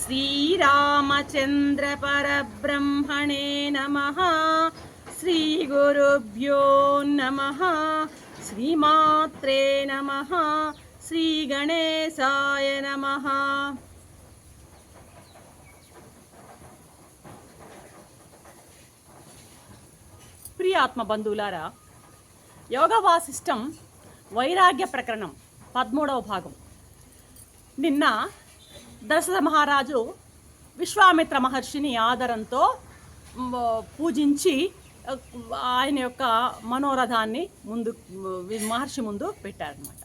श्रीरामचन्द्रपरब्रह्मणे नमः श्रीगुरुभ्यो नमः श्रीमात्रे नमः श्रीगणेशाय नमः ప్రియ ఆత్మ బంధువులారా యోగ వాసిష్టం వైరాగ్య ప్రకరణం పదమూడవ భాగం నిన్న దశరథ మహారాజు విశ్వామిత్ర మహర్షిని ఆదరంతో పూజించి ఆయన యొక్క మనోరథాన్ని ముందు మహర్షి ముందు పెట్టారనమాట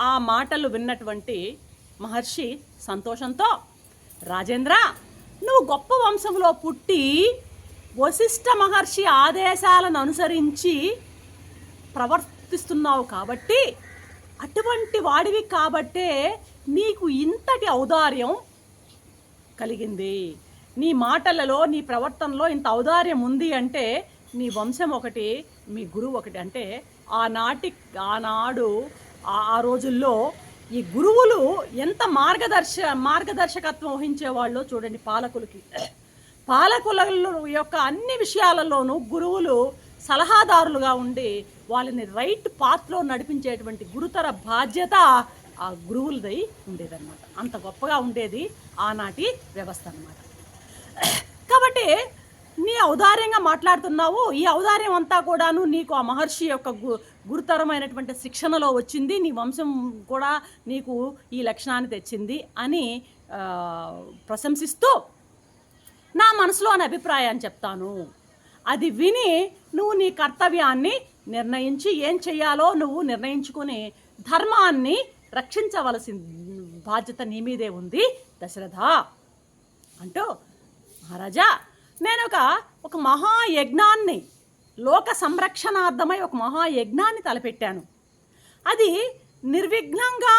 ఆ మాటలు విన్నటువంటి మహర్షి సంతోషంతో రాజేంద్ర నువ్వు గొప్ప వంశంలో పుట్టి వశిష్ఠ మహర్షి ఆదేశాలను అనుసరించి ప్రవర్తిస్తున్నావు కాబట్టి అటువంటి వాడివి కాబట్టే నీకు ఇంతటి ఔదార్యం కలిగింది. నీ మాటలలో నీ ప్రవర్తనలో ఇంత ఔదార్యం ఉంది అంటే నీ వంశం ఒకటి మీ గురువు ఒకటి. అంటే ఆనాటి ఆనాడు ఆ రోజుల్లో ఈ గురువులు ఎంత మార్గదర్శ మార్గదర్శకత్వం వహించేవాళ్ళో చూడండి పాలకులకి. పాలకుల యొక్క అన్ని విషయాలలోనూ గురువులు సలహాదారులుగా ఉండి వాళ్ళని రైట్ పాత్లో నడిపించేటువంటి గురుతర బాధ్యత ఆ గురువులదై ఉండేదన్నమాట. అంత గొప్పగా ఉండేది ఆనాటి వ్యవస్థ అన్నమాట. కాబట్టి నీ ఔదార్యంగా మాట్లాడుతున్నావు ఈ ఔదార్యం అంతా కూడాను నీకు ఆ మహర్షి యొక్క గు గురుతరమైనటువంటి శిక్షణలో వచ్చింది నీ వంశం కూడా నీకు ఈ లక్షణాన్ని తెచ్చింది అని ప్రశంసిస్తూ నా మనసులో అని అభిప్రాయాన్ని చెప్తాను. అది విని నువ్వు నీ కర్తవ్యాన్ని నిర్ణయించి ఏం చెయ్యాలో నువ్వు నిర్ణయించుకుని ధర్మాన్ని రక్షించవలసిన బాధ్యత నీ మీదే ఉంది దశరథ. అంటూ మహారాజా నేను ఒక ఒక మహాయజ్ఞాన్ని లోక సంరక్షణార్థమై ఒక మహాయజ్ఞాన్ని తలపెట్టాను. అది నిర్విఘ్నంగా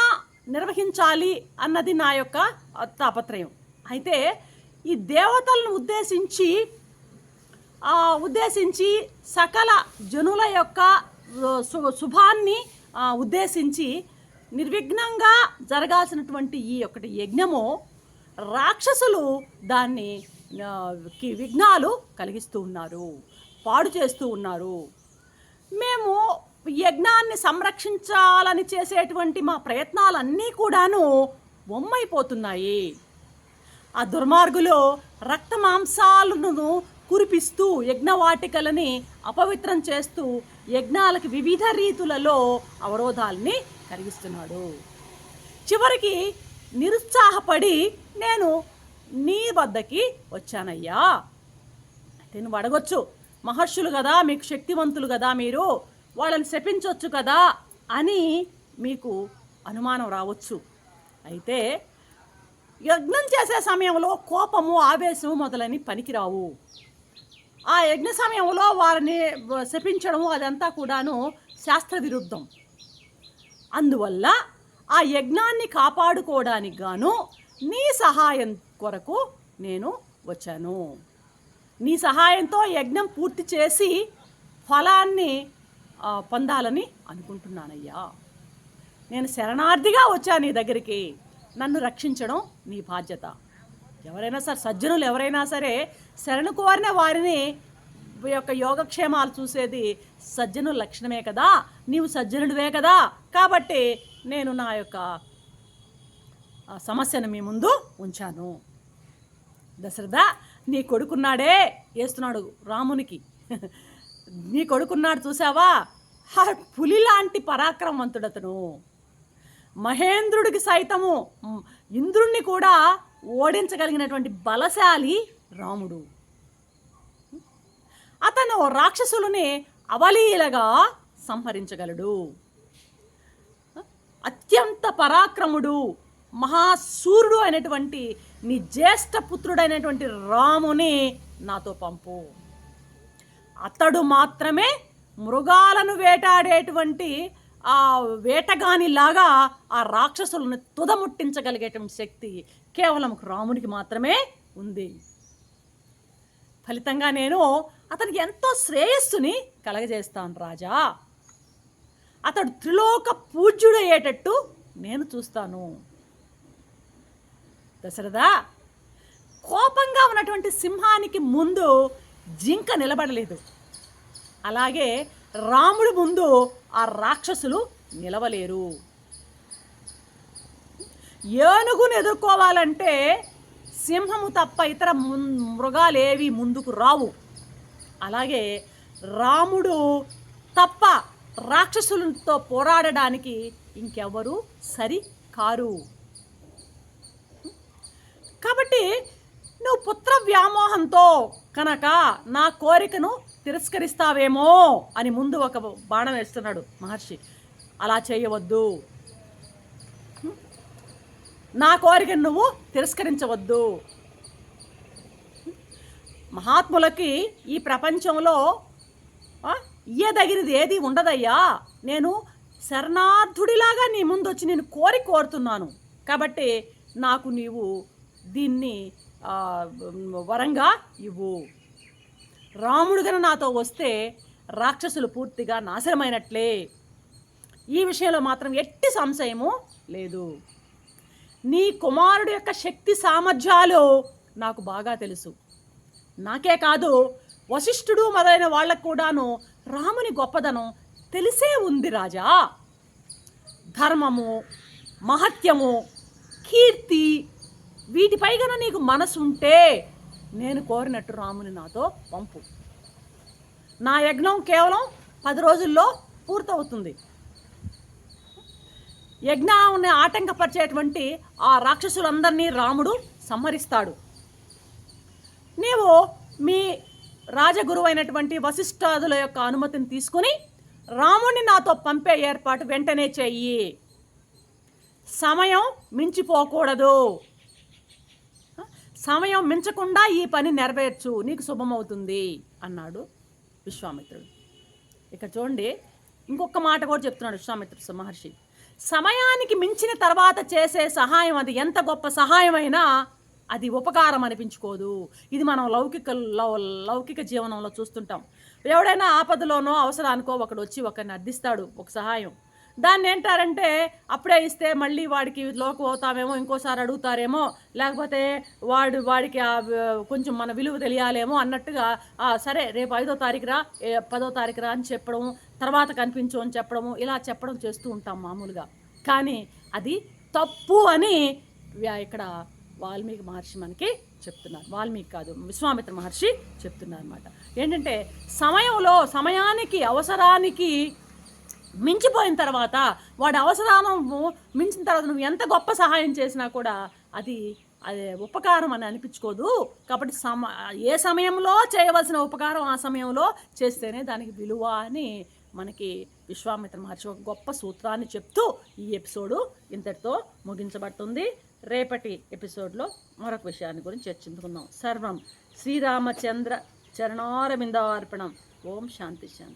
నిర్వహించాలి అన్నది నా యొక్క తాపత్రయం. అయితే ఈ దేవతలను ఉద్దేశించి ఉద్దేశించి సకల జనుల యొక్క శుభాన్ని ఉద్దేశించి నిర్విఘ్నంగా జరగాల్సినటువంటి ఈ ఒకటి యజ్ఞము రాక్షసులు దాన్ని కి విఘ్నాలు కలిగిస్తూ ఉన్నారు పాడు చేస్తూ ఉన్నారు. మేము యజ్ఞాన్ని సంరక్షించాలని చేసేటువంటి మా ప్రయత్నాలన్నీ కూడాను బొమ్మైపోతున్నాయి. ఆ దుర్మార్గులు రక్త మాంసాలను కురిపిస్తూ యజ్ఞవాటికలని అపవిత్రం చేస్తూ యజ్ఞాలకు వివిధ రీతులలో అవరోధాల్ని కలిగిస్తున్నాడు. చివరికి నిరుత్సాహపడి నేను నీ వద్దకి వచ్చానయ్యా. అయితే నువ్వు అడగొచ్చు మహర్షులు కదా మీకు శక్తివంతులు కదా మీరు వాళ్ళని శపించవచ్చు కదా అని మీకు అనుమానం రావచ్చు. అయితే యజ్ఞం చేసే సమయంలో కోపము ఆవేశము మొదలని పనికిరావు. ఆ యజ్ఞ సమయంలో వారిని శపించడము అదంతా కూడాను శాస్త్ర విరుద్ధం అందువల్ల ఆ యజ్ఞాన్ని కాపాడుకోవడానికి గాను నీ సహాయం కొరకు నేను వచ్చాను. నీ సహాయంతో యజ్ఞం పూర్తి చేసి ఫలాన్ని పొందాలని అనుకుంటున్నానయ్యా. నేను శరణార్థిగా వచ్చాను నీ దగ్గరికి. నన్ను రక్షించడం నీ బాధ్యత. ఎవరైనా సరే సజ్జనులు ఎవరైనా సరే శరణు కోరిన వారిని యొక్క యోగక్షేమాలు చూసేది సజ్జనుల లక్షణమే కదా నీవు సజ్జనుడివే కదా కాబట్టి నేను నా యొక్క సమస్యను మీ ముందు ఉంచాను. దశరథ నీ కొడుకున్నాడే వేస్తున్నాడు రామునికి. నీ కొడుకున్నాడు చూసావా? హ, పులి లాంటి పరాక్రమవంతుడతను. మహేంద్రుడికి సైతము ఇంద్రుణ్ణి కూడా ఓడించగలిగినటువంటి బలశాలి రాముడు. అతను రాక్షసులని అవలీలగా సంహరించగలడు. అత్యంత పరాక్రముడు మహాసూర్యుడు అయినటువంటి నీ జ్యేష్ఠ పుత్రుడైనటువంటి రాముని నాతో పంపు. అతడు మాత్రమే మృగాలను వేటాడేటువంటి ఆ వేటగానిలాగా ఆ రాక్షసులను తుదముట్టించగలిగేటువంటి శక్తి కేవలం రామునికి మాత్రమే ఉంది. ఫలితంగా నేను అతనికి ఎంతో శ్రేయస్సుని కలగజేస్తాను రాజా. అతడు త్రిలోక పూజ్యుడయ్యేటట్టు నేను చూస్తాను. దశరథ కోపంగా ఉన్నటువంటి సింహానికి ముందు జింక నిలబడలేదు. అలాగే రాముడి ముందు ఆ రాక్షసులు నిలవలేరు. ఏనుగును ఎదుర్కోవాలంటే సింహము తప్ప ఇతర మృగాలేవి ముందుకు రావు. అలాగే రాముడు తప్ప రాక్షసులతో పోరాడడానికి ఇంకెవరు సరి కారు. కాబట్టి నువ్వు పుత్ర వ్యామోహంతో కనుక నా కోరికను తిరస్కరిస్తావేమో అని ముందు ఒక బాణం వేస్తున్నాడు మహర్షి. అలా చేయవద్దు. నా కోరికను నువ్వు తిరస్కరించవద్దు. మహాత్ములకి ఈ ప్రపంచంలో ఇయ్యదగినది ఏది ఉండదయ్యా. నేను శరణార్థుడిలాగా నీ ముందు వచ్చి నేను కోరి కోరుతున్నాను. కాబట్టి నాకు నీవు దీన్ని వరంగా ఇవ్వు. రాముడు గన నాతో వస్తే రాక్షసులు పూర్తిగా నాశనమైనట్లే. ఈ విషయంలో మాత్రం ఎట్టి సంశయము లేదు. నీ కుమారుడు యొక్క శక్తి సామర్థ్యాలు నాకు బాగా తెలుసు. నాకే కాదు వశిష్ఠుడు మొదలైన వాళ్ళకు కూడాను రాముని గొప్పదనం తెలిసే ఉంది రాజా. ధర్మము మహత్యము కీర్తి వీటిపై గన నీకు మనసు ఉంటే నేను కోరినట్టు రాముని నాతో పంపు. నా యజ్ఞం కేవలం పది రోజుల్లో పూర్తవుతుంది. యజ్ఞాన్ని ఆటంకపరిచేటువంటి ఆ రాక్షసులందరినీ రాముడు సంహరిస్తాడు. నీవు మీ రాజగురువు అయినటువంటి వశిష్ఠాదుల యొక్క అనుమతిని తీసుకుని రాముణ్ణి నాతో పంపే ఏర్పాటు వెంటనే చెయ్యి సమయం మించిపోకూడదు. సమయం మించకుండా ఈ పని నెరవేర్చు నీకు శుభమవుతుంది అన్నాడు విశ్వామిత్రుడు. ఇక్కడ చూడండి ఇంకొక మాట కూడా చెప్తున్నాడు విశ్వామిత్రుడు మహర్షి. సమయానికి మించిన తర్వాత చేసే సహాయం అది ఎంత గొప్ప సహాయమైనా అది ఉపకారం అనిపించుకోదు. ఇది మనం లౌకిక లౌకిక జీవనంలో చూస్తుంటాం. ఎవడైనా ఆపదలోనో అవసరానికో ఒకడు వచ్చి ఒకరిని అర్థిస్తాడు ఒక సహాయం. దాన్ని ఏంటారంటే అప్పుడే ఇస్తే మళ్ళీ వాడికి లోకు పోతామేమో ఇంకోసారి అడుగుతారేమో లేకపోతే వాడు వాడికి ఆ కొంచెం మన విలువ తెలియాలేమో అన్నట్టుగా సరే రేపు ఐదో తారీఖు రా పదో తారీఖు రా అని చెప్పడము తర్వాత కనిపించు అని చెప్పడము ఇలా చెప్పడం చేస్తూ ఉంటాం మామూలుగా. కానీ అది తప్పు అని ఇక్కడ వాల్మీకి మహర్షి మనకి చెప్తున్నారు. వాల్మీకి కాదు విశ్వామిత్ర మహర్షి చెప్తున్నారు అనమాట ఏంటంటే సమయంలో సమయానికి అవసరానికి మించిపోయిన తర్వాత వాడి అవసరాలను మించిన తర్వాత నువ్వు ఎంత గొప్ప సహాయం చేసినా కూడా అది అది ఉపకారం అని అనిపించుకోదు. కాబట్టి సమ ఏ సమయంలో చేయవలసిన ఉపకారం ఆ సమయంలో చేస్తేనే దానికి విలువ అని మనకి విశ్వామిత్ర మహర్షి ఒక గొప్ప సూత్రాన్ని చెప్తూ ఈ ఎపిసోడు ఇంతటితో ముగించబడుతుంది. రేపటి ఎపిసోడ్లో మరొక విషయాన్ని గురించి చర్చించుకుందాం. సర్వం శ్రీరామచంద్ర చరణారవిందార్పణం. ఓం శాంతి శాంతి.